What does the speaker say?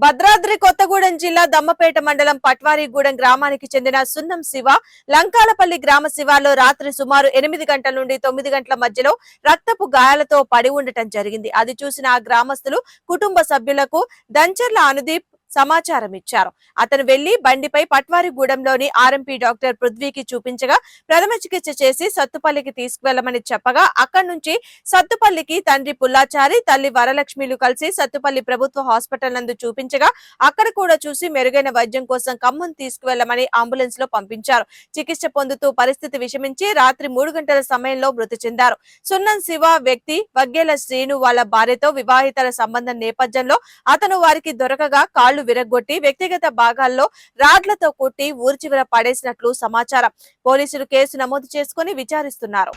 భద్రాద్రి కొత్తగూడెం జిల్లా దమ్మపేట మండలం పట్వారిగూడెం గ్రామానికి చెందిన సున్నం శివ లంకాలపల్లి గ్రామ శివాలో రాత్రి సుమారు ఎనిమిది గంటల నుండి తొమ్మిది గంటల మధ్యలో రక్తపు గాయాలతో పడి ఉండటం జరిగింది. అది చూసిన ఆ గ్రామస్తులు కుటుంబ సభ్యులకు దంచర్ల అనుదీప్ సమాచారం ఇచ్చారు అతను వెళ్ళి బండిపై పట్వారిగూడెంలోని ఆర్ఎంపీ డాక్టర్ పృథ్వీకి చూపించగా ప్రథమ చికిత్స చేసి సత్తుపల్లికి తీసుకువెళ్ళమని చెప్పగా అక్కడి నుంచి సత్తుపల్లికి తండ్రి పుల్లాచారి తల్లి వరలక్ష్మిలు కలిసి సత్తుపల్లి ప్రభుత్వ హాస్పిటల్ నందు చూపించగా అక్కడ కూడా చూసి మెరుగైన వైద్యం కోసం ఖమ్మం తీసుకువెళ్ళమని అంబులెన్స్లో పంపించారు. చికిత్స పొందుతూ పరిస్థితి విషమించి రాత్రి మూడు గంటల సమయంలో మృతి చెందారు. సున్నం శివ వ్యక్తి వగ్గేల శ్రీను వాళ్ళ భార్యతో వివాహితల సంబంధం నేపథ్యంలో అతను వారికి దొరకగా కాళ్ళు విరగొట్టి వ్యక్తిగత భాగాల్లో రాడ్లతో కొట్టి ఊరి చివర పడేసినట్లు సమాచారం. పోలీసులు కేసు నమోదు చేసుకుని విచారిస్తున్నారు.